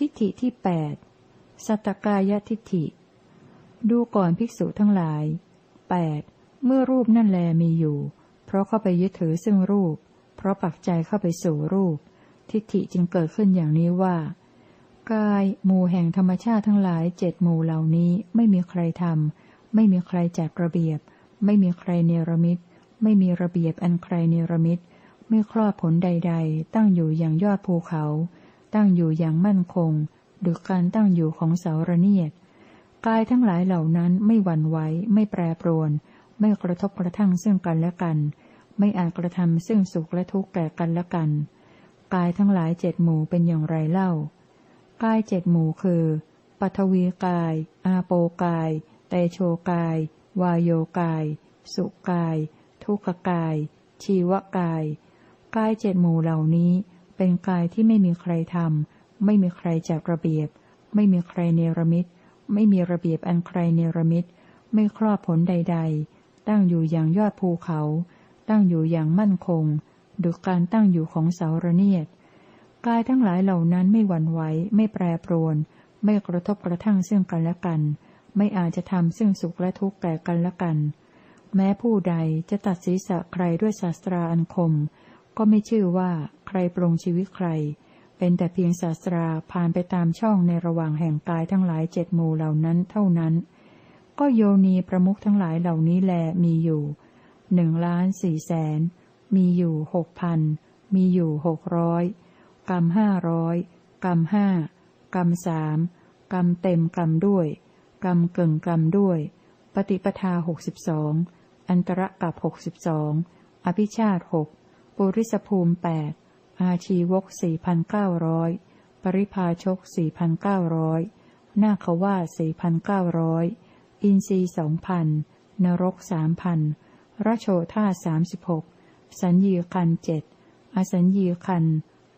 ทิฏฐิที่แปดสัตตกายทิฏฐิ ดูก่อนภิกษุทั้งหลายแปดเมื่อรูปนั่นแลมีอยู่ เพราะเข้าไปยึดถือซึ่งรูป เพราะปักใจเข้าไปสู่รูป ทิฏฐิจึงเกิดขึ้นอย่างนี้ว่า กายหมู่แห่งธรรมชาติทั้งหลายเจ็ดหมู่เหล่านี้ไม่มีใครทำไม่มีใครจัดระเบียบ ไม่มีใครเนรมิต ไม่มีระเบียบอันใครเนรมิต ไม่คลอดผลใด ๆ ตั้งอยู่อย่างยอดภูเขา ตั้งอยู่อย่างมั่นคงดุการตั้งอยู่ของเสาระเนียด กายทั้งหลายเหล่านั้นไม่หวั่นไหวไม่แปรปรวน ไม่กระทบกระทั่งซึ่งกันและกัน ไม่อาจกระทำซึ่งสุขและทุกข์แก่กันและกัน กายทั้งหลายเจ็ดหมู่เป็นอย่างไรเล่า กายเจ็ดหมู่คือปัทวีกาย อาโปกาย เตโชกาย วายโยกาย สุกาย ทุกขกาย ชีวกาย กายเจ็ดหมู่เหล่านี้ เป็นกายที่ไม่มีใครทำไม่มีใครจัดระเบียบ ไม่มีใครเนรมิต ไม่มีระเบียบอันใครเนรมิต ไม่ครอบผลใด ๆ ตั้งอยู่อย่างยอดภูเขา ตั้งอยู่อย่างมั่นคงดุการตั้งอยู่ของเสาระเนียด กายทั้งหลายเหล่านั้นไม่หวั่นไหว ไม่แปรปรวน ไม่กระทบกระทั่งซึ่งกันและกัน ไม่อาจจะทำซึ่งสุขและทุกข์แก่กันและกัน แม้ผู้ใดจะตัดศีรษะใครด้วยศาสตราอันคม ก็ไม่ชื่อว่าใครปรงชีวิตใคร เป็นแต่เพียงศาสตราผ่านไปตามช่องในระหว่างแห่งกายทั้งหลายเจ็ดหมู่เหล่านั้นเท่านั้น ก็โยนีประมุขทั้งหลายเหล่านี้แลมีอยู่หนึ่งล้านสี่แสน มีอยู่หกพัน มีอยู่หกร้อยกรรมห้าร้อยกรรมห้ากรรมสามกรรมเต็มกรรมด้วย กรรมเกิงกรรมด้วย ปฏิปทาหกสิบสองอันตรกับหกสิบสองอภิชาตหก ปุริสภูมิแปดอาชีวกสี่พันเก้าร้อยปริพาชกสี่พันเก้าร้อยนาคว่าสี่พันเก้าร้อยอินทรีสองพันนรกสามพันระโชธาสามสิบหกสัญญีคันเจ็ดอสัญญีคัน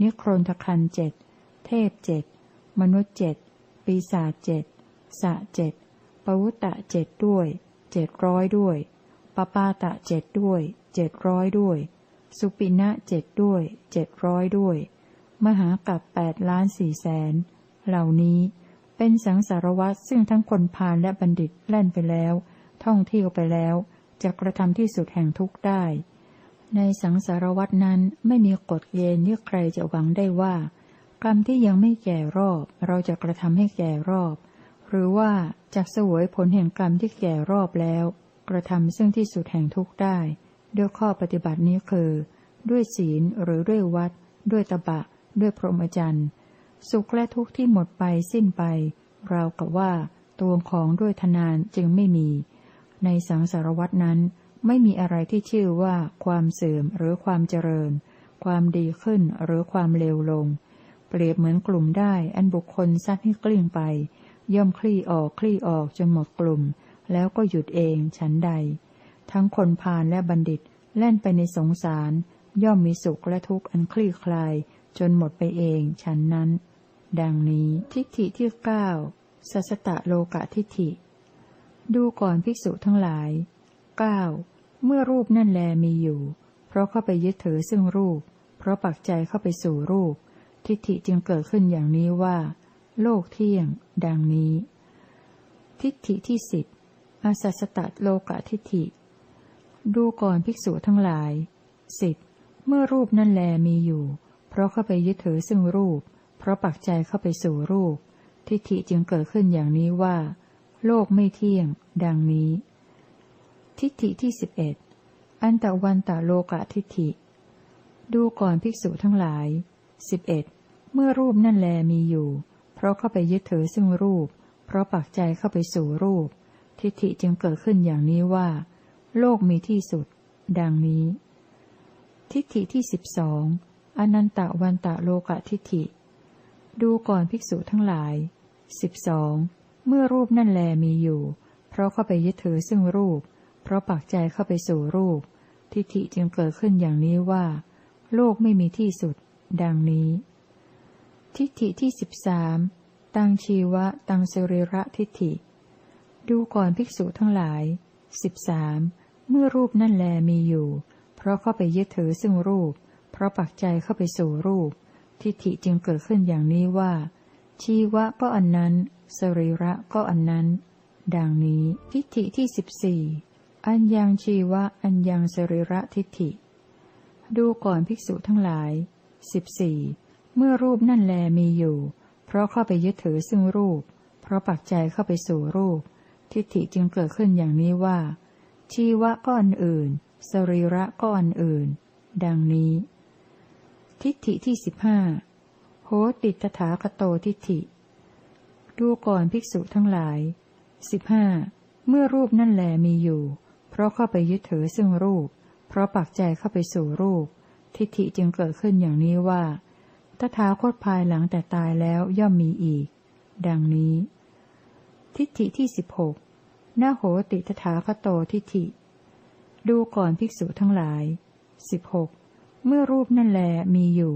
นิโครนทคันเจ็ดเทพเจ็ดมนุษย์เจ็ดปีศาจเจ็ดสะเจ็ดปวุตตะเจ็ดด้วยเจ็ดร้อยด้วยปปาตะเจ็ดด้วยเจ็ดร้อยด้วย สุปินะเจ็ดด้วยเจ็ดร้อยด้วย มหากับแปดล้านสี่แสน เหล่านี้เป็นสังสารวัตซึ่งทั้งคนพาลและบัณฑิตแล่นไปแล้ว ท่องเที่ยวไปแล้วจะกระทำที่สุดแห่งทุกได้ ในสังสารวัตนั้นไม่มีกฎเกณฑ์ที่ใครจะหวังได้ว่า กรรมที่ยังไม่แก่รอบ เราจะกระทำให้แก่รอบ หรือว่าจะสวยผลแห่งกรรมที่แก่รอบแล้ว กระทำซึ่งที่สุดแห่งทุกได้ ด้วยข้อปฏิบัตินี้คือ ด้วยศีลหรือด้วยวัด ด้วยตบะ ด้วยพรหมจรรย์ สุขและทุกข์ที่หมดไปสิ้นไปราวกับว่าตัวของด้วยทนานจึงไม่มี ในสังสารวัตนั้นไม่มีอะไรที่ชื่อว่าความเสื่อมหรือความเจริญ ความดีขึ้นหรือความเลวลง เปรียบเหมือนกลุ่มได้อันบุคคลซัดให้กลิ้งไป ย่อมคลี่ออกคลี่ออกจนหมดกลุ่ม แล้วก็หยุดเองฉันใด ทั้งคนพาลและบัณฑิตแล่นไปในสงสาร ย่อมมีสุขและทุกข์อันคลี่คลาย จนหมดไปเองฉันนั้น ดังนี้ทิฏฐิที่เก้าสัสตะโลกะทิฏฐิ ดูก่อนภิกษุทั้งหลายเก้าเมื่อรูปนั่นแลมีอยู่ เพราะเข้าไปยึดถือซึ่งรูป เพราะปักใจเข้าไปสู่รูป ทิฏฐิจึงเกิดขึ้นอย่างนี้ว่า โลกเที่ยง ดังนี้ ทิฏฐิที่สิบอาสัสตะโลกะทิฏฐิ ดูก่อนภิกษุทั้งหลายสิบเมื่อรูปนั่นแลมีอยู่ เพราะเข้าไปยึดถือซึ่งรูป เพราะปักใจเข้าไปสู่รูป ทิฏฐิจึงเกิดขึ้นอย่างนี้ว่า โลกไม่เที่ยง ดังนี้ ทิฏฐิที่สิบเอ็ดอันตะวันตะโลกะทิฏฐิ ดูก่อนภิกษุทั้งหลายสิบเอ็ดเมื่อรูปนั่นแลมีอยู่ เพราะเข้าไปยึดถือซึ่งรูป เพราะปักใจเข้าไปสู่รูป ทิฏฐิจึงเกิดขึ้นอย่างนี้ว่า โลกมีที่สุด ดังนี้ ทิฏฐิที่สิบสองอนันตะวันตะโลกะทิฏฐิ ดูก่อนภิกษุทั้งหลายสิบสองเมื่อรูปนั่นแลมีอยู่ เพราะเข้าไปยึดถือซึ่งรูป เพราะปักใจเข้าไปสู่รูป ทิฏฐิจึงเกิดขึ้นอย่างนี้ว่า โลกไม่มีที่สุด ดังนี้ ทิฏฐิที่สิบสามตังชีวะ ตังสริระทิฏฐิ ดูก่อนภิกษุทั้งหลายสิบสาม เมื่อรูปนั่นแลมีอยู่ เพราะเข้าไปยึดถือซึ่งรูป เพราะปักใจเข้าไปสู่รูป ทิฏฐิจึงเกิดขึ้นอย่างนี้ว่า ชีวะก็อันนั้น สรีระก็อันนั้น ดังนี้ทิฏฐิที่สิบสี่อันยังชีวะอันยังสรีระทิฏฐิ ดูก่อนภิกษุทั้งหลายสิบสี่เมื่อรูปนั่นแลมีอยู่ เพราะเข้าไปยึดถือซึ่งรูป เพราะปักใจเข้าไปสู่รูป ทิฏฐิจึงเกิดขึ้นอย่างนี้ว่า ชีวะก็อันอื่น สรีระก็อันอื่น ดังนี้ ทิฏฐิที่สิบห้าโหติตถาคโตทิฏฐิ ดูก่อนภิกษุทั้งหลายสิบห้าเมื่อรูปนั่นแลมีอยู่ เพราะเข้าไปยึดถือซึ่งรูป เพราะปักใจเข้าไปสู่รูป ทิฏฐิจึงเกิดขึ้นอย่างนี้ว่าตถาคตภายหลังแต่ตายแล้วย่อมมีอีก ดังนี้ ทิฏฐิที่สิบหก นาโหติตถาคโตทิฏฐิ ดูก่อนภิกษุทั้งหลายสิบหกเมื่อรูปนั่นแลมีอยู่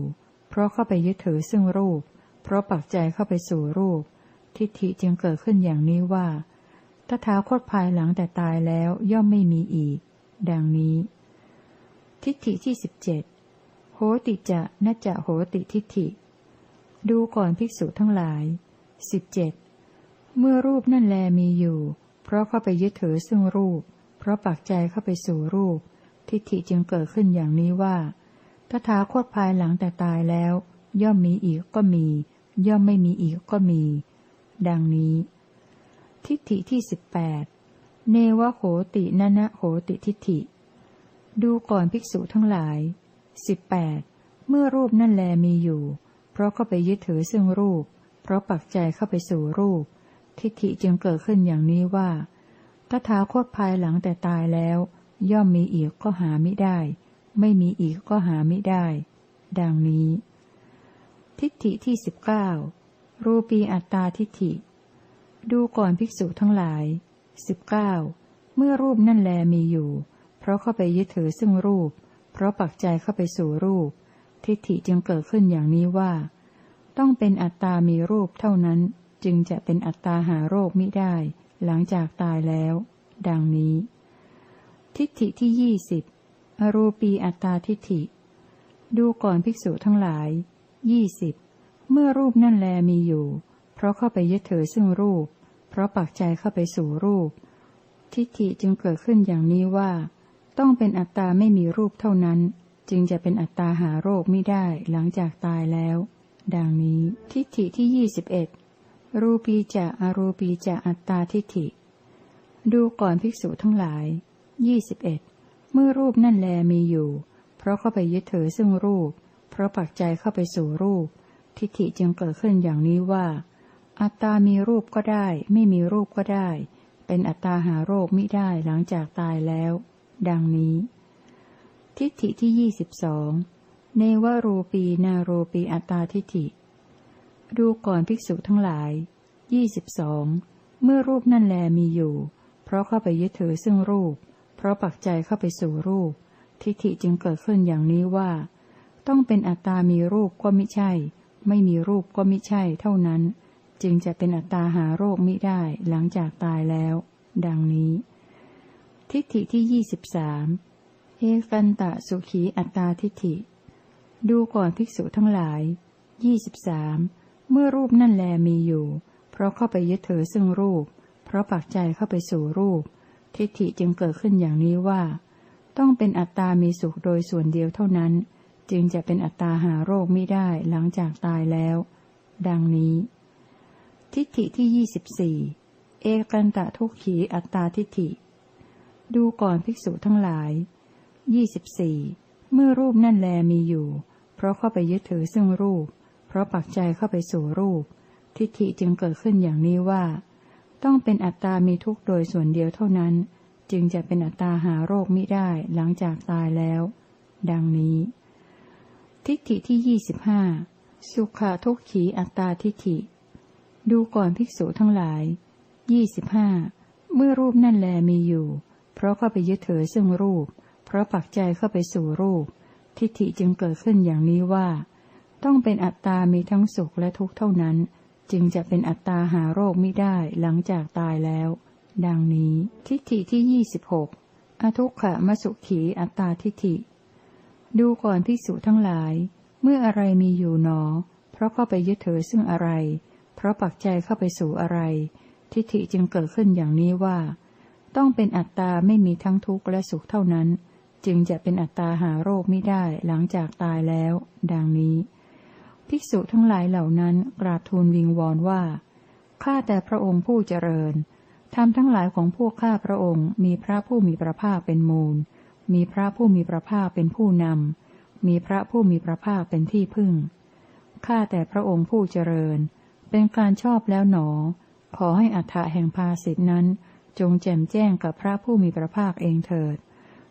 เพราะเข้าไปยึดถือซึ่งรูป เพราะปักใจเข้าไปสู่รูป ทิฏฐิจึงเกิดขึ้นอย่างนี้ว่า ตถาคตภายหลังแต่ตายแล้วย่อมไม่มีอีก ดังนี้ ทิฏฐิที่สิบเจ็ดโหติจะนจะโหติทิฏฐิ ดูก่อนภิกษุทั้งหลายสิบเจ็ดเมื่อรูปนั่นแลมีอยู่ ราะเข้าไปยึดถือซึ่งรูป เพราะปักใจเข้าไปสู่รูป ทิฏฐิจึงเกิดขึ้นอย่างนี้ว่า ตถาคตภายหลังแต่ตายแล้ว ย่อมมีอีกก็มี ย่อมไม่มีอีกก็มี ดังนี้ ทิฏฐิที่สิบแปดเนวโหตินนะโหติทิฏฐิ ดูก่อนภิกษุทั้งหลายสิบแปดเมื่อรูปนั่นแลมีอยู่ เพราะเข้าไปยึดถือซึ่งรูป เพราะปักใจเข้าไปสู่รูป ทิฏฐิจึงเกิดขึ้นอย่างนี้ว่า ตถาคตภายหลังแต่ตายแล้ว ย่อมมีอีกก็หาไม่ได้ ไม่มีอีกก็หาไม่ได้ ดังนี้ ทิฏฐิที่สิบเก้ารูปีอัตตาทิฏฐิ ดูก่อนภิกษุทั้งหลายสิบเก้าเมื่อรูปนั่นแลมีอยู่ เพราะเข้าไปยึดถือซึ่งรูป เพราะปักใจเข้าไปสู่รูป ทิฏฐิจึงเกิดขึ้นอย่างนี้ว่า ต้องเป็นอัตตามีรูปเท่านั้น จึงจะเป็นอัตตาหาโรคมิได้ หลังจากตายแล้ว ดังนี้ ทิฏฐิที่ยี่สิบอรูปีอัตตาทิฏฐิ ดูก่อนภิกษุทั้งหลายยี่สิบเมื่อรูปนั่นแลมีอยู่ เพราะเข้าไปยึดถือซึ่งรูป เพราะปักใจเข้าไปสู่รูป ทิฏฐิจึงเกิดขึ้นอย่างนี้ว่า ต้องเป็นอัตตาไม่มีรูปเท่านั้น จึงจะเป็นอัตตาหาโรคไม่ได้หลังจากตายแล้ว ดังนี้ทิฏฐิที่ยี่สิบเอ็ด รูปีจะอรูปีจะอัตตาทิฏฐิ ดูก่อนภิกษุทั้งหลายยี่สิบเอ็ดเมื่อรูปนั่นแลมีอยู่ เพราะเข้าไปยึดถือซึ่งรูป เพราะปักใจเข้าไปสู่รูป ทิฏฐิจึงเกิดขึ้นอย่างนี้ว่า อัตตามีรูปก็ได้ ไม่มีรูปก็ได้ เป็นอัตตาหาโรคมิได้หลังจากตายแล้ว ดังนี้ ทิฏฐิที่ยี่สิบสองเนวรูปีนารูปีอัตตาทิฏฐิ ดูก่อนภิกษุทั้งหลายยี่สิบสองเมื่อรูปนั่นแลมีอยู่ เพราะเข้าไปยึดถือซึ่งรูป เพราะปักใจเข้าไปสู่รูป ทิฏฐิจึงเกิดขึ้นอย่างนี้ว่า ต้องเป็นอัตตามีรูปก็ไมิใช่ ไม่มีรูปก็ไมิใช่เท่านั้น จึงจะเป็นอัตตาหาโรคมิได้หลังจากตายแล้ว ดังนี้ ทิฏฐิที่ยี่สิบสามเอกันตะสุขีอัตตาทิฏฐิ ดูก่อนภิกษุทั้งหลายยี่สิบสาม เมื่อรูปนั่นแลมีอยู่ เพราะเข้าไปยึดถือซึ่งรูป เพราะปักใจเข้าไปสู่รูป ทิฏฐิจึงเกิดขึ้นอย่างนี้ว่า ต้องเป็นอัตตามีสุขโดยส่วนเดียวเท่านั้น จึงจะเป็นอัตตาหาโรคไม่ได้หลังจากตายแล้ว ดังนี้ ทิฏฐิที่ยี่สิบสี่เอกันตะทุกขีอัตตาทิฏฐิ ดูก่อนภิกษุทั้งหลายยี่สิบสี่เมื่อรูปนั่นแลมีอยู่ เพราะเข้าไปยึดถือซึ่งรูป เพราะปักใจเข้าไปสู่รูป ทิฏฐิจึงเกิดขึ้นอย่างนี้ว่า ต้องเป็นอัตตามีทุกโดยส่วนเดียวเท่านั้น จึงจะเป็นอัตตาหาโรคม่ได้หลังจากตายแล้ว ดังนี้ ทิฏฐิที่ยี่สิบห้าสุขาทุกขีอัตตาทิฏฐิ ดูก่อนภิกษุทั้งหลายยี่สิบห้าเมื่อรูปนั่นแลมีอยู่ เพราะเข้าไปยึดถือซึ่งรูป เพราะปักใจเข้าไปสู่รูป ทิฏฐิจึงเกิดขึ้นอย่างนี้ว่า ต้องเป็นอัตตามีทั้งสุขและทุกข์เท่านั้น จึงจะเป็นอัตตาหาโรคไม่ได้หลังจากตายแล้ว ดังนี้ ทิฏฐิที่ยี่สิบหกอทุกขะมสุขีอัตตาทิฏฐิ ดูก่อนพิสุทั้งหลาย เมื่ออะไรมีอยู่หนอ เพราะเข้าไปยึดถือซึ่งอะไร เพราะปักใจเข้าไปสู่อะไร ทิฏฐิจึงเกิดขึ้นอย่างนี้ว่า ต้องเป็นอัตตาไม่มีทั้งทุกข์และสุขเท่านั้น จึงจะเป็นอัตตาหาโรคไม่ได้หลังจากตายแล้ว ดังนี้ ภิกษุทั้งหลายเหล่านั้นกราบทูลวิงวอนว่า ข้าแต่พระองค์ผู้เจริญธรรมทั้งหลายของพวกข้าพระองค์มีพระผู้มีพระภาคเป็นมูล มีพระผู้มีพระภาคเป็นผู้นำ มีพระผู้มีพระภาคเป็นที่พึ่ง ข้าแต่พระองค์ผู้เจริญ เป็นการชอบแล้วหนอ ขอให้อัฏฐะแห่งภาสิทธินั้น จงแจ่มแจ้งกับพระผู้มีพระภาคเองเถิด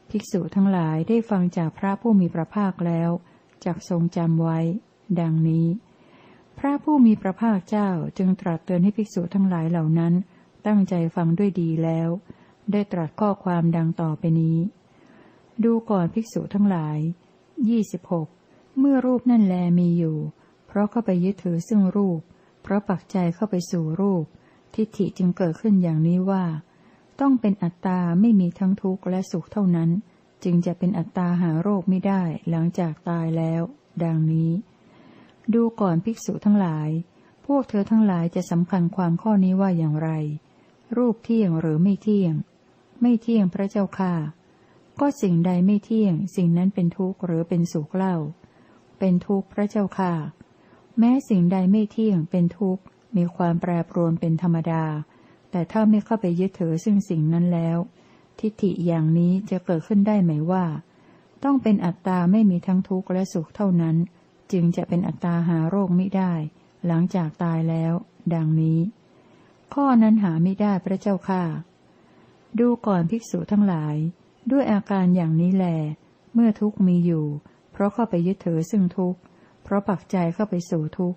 ภิกษุทั้งหลายได้ฟังจากพระผู้มีพระภาคแล้วจักทรงจำไว้ ดังนี้ พระผู้มีพระภาคเจ้าจึงตรัสเตือนให้ภิกษุทั้งหลายเหล่านั้น ตั้งใจฟังด้วยดีแล้ว ได้ตรัสข้อความดังต่อไปนี้ ดูก่อนภิกษุทั้งหลายยี่สิบหกเมื่อรูปนั่นแลมีอยู่ เพราะเข้าไปยึดถือซึ่งรูป เพราะปักใจเข้าไปสู่รูป ทิฏฐิจึงเกิดขึ้นอย่างนี้ว่า ต้องเป็นอัตตาไม่มีทั้งทุกข์และสุขเท่านั้น จึงจะเป็นอัตตาหาโรคไม่ได้หลังจากตายแล้ว ดังนี้ ดูก่อนภิกษุทั้งหลาย พวกเธอทั้งหลายจะสำคัญความข้อนี้ว่าอย่างไร รูปเที่ยงหรือไม่เที่ยง ไม่เที่ยงพระเจ้าค่ะ ก็สิ่งใดไม่เที่ยง สิ่งนั้นเป็นทุกข์หรือเป็นสุขเล่า เป็นทุกข์พระเจ้าค่ะ แม้สิ่งใดไม่เที่ยงเป็นทุกข์ มีความแปรปรวนเป็นธรรมดา แต่ถ้าไม่เข้าไปยึดถือซึ่งสิ่งนั้นแล้ว ทิฏฐิอย่างนี้จะเกิดขึ้นได้ไหมว่า ต้องเป็นอัตตาไม่มีทั้งทุกข์และสุขเท่านั้น จึงจะเป็นอัตตาหาโรคไม่ได้ หลังจากตายแล้ว ดังนี้ ข้อนั้นหาไม่ได้พระเจ้าค่ะ ดูก่อนภิกษุทั้งหลาย ด้วยอาการอย่างนี้แล เมื่อทุกมีอยู่ เพราะเข้าไปยึดถือซึ่งทุกเพราะปักใจเข้าไปสู่ทุก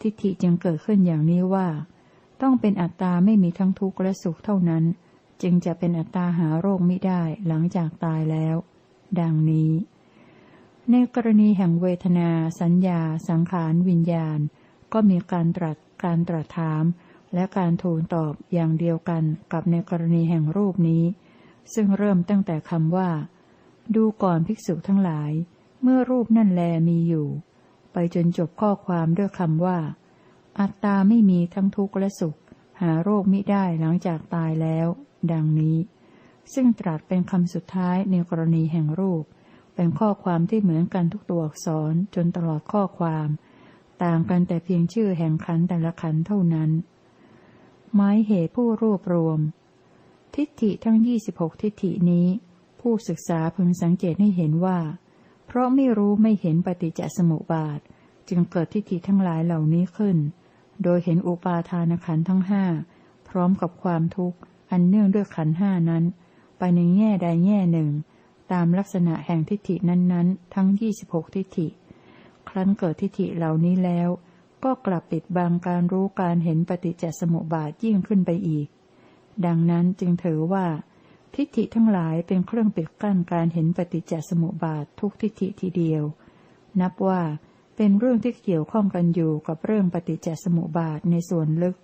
ทิฏฐิจึงเกิดขึ้นอย่างนี้ว่า ต้องเป็นอัตตาไม่มีทั้งทุกข์และสุขเท่านั้น จึงจะเป็นอัตตาหาโรคไม่ได้หลังจากตายแล้ว ดังนี้ ในกรณีแห่งเวทนา สัญญา สังขาร วิญญาณ ก็มีการตรัส การตรัสถาม และการทูลตอบอย่างเดียวกันกับในกรณีแห่งรูปนี้ ซึ่งเริ่มตั้งแต่คำว่า ดูก่อนภิกษุทั้งหลาย เมื่อรูปนั่นแลมีอยู่ ไปจนจบข้อความด้วยคำว่า อัตตาไม่มีทั้งทุกข์และสุข หาโรคมิได้หลังจากตายแล้ว ดังนี้ ซึ่งตรัสเป็นคำสุดท้ายในกรณีแห่งรูป เป็นข้อความที่เหมือนกันทุกตัวอักษรจนตลอดข้อความ ต่างกันแต่เพียงชื่อแห่งขันแต่ละขันเท่านั้นหมายเหตุผู้รวบรวม ทิฏฐิทั้งยี่สิบหกทิฏฐินี้ ผู้ศึกษาพึงสังเกตให้เห็นว่า เพราะไม่รู้ไม่เห็นปฏิจจสมุปบาท จึงเกิดทิฏฐิทั้งหลายเหล่านี้ขึ้น โดยเห็นอุปาทานขันทั้งห้าพร้อมกับความทุกข์อันเนื่องด้วยขันห้านั้น ไปในแง่ใดแง่หนึ่ง ตามลักษณะแห่งทิฏฐินั้นๆ ทั้งยี่สิบหกทิฏฐิ ครั้นเกิดทิฏฐิเหล่านี้แล้ว ก็กลับปิดบังการรู้การเห็นปฏิจจสมุปบาทยิ่งขึ้นไปอีก ดังนั้นจึงถือว่า ทิฏฐิทั้งหลายเป็นเครื่องปิดกั้นการเห็นปฏิจจสมุปบาททุกทิฏฐิทีเดียว นับว่าเป็นเรื่องที่เกี่ยวข้องกันอยู่กับเรื่องปฏิจจสมุปบาทในส่วนลึก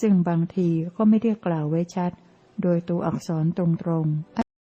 ซึ่งบางทีก็ไม่ได้กล่าวไว้ชัด โดยตัวอักษรตรงๆ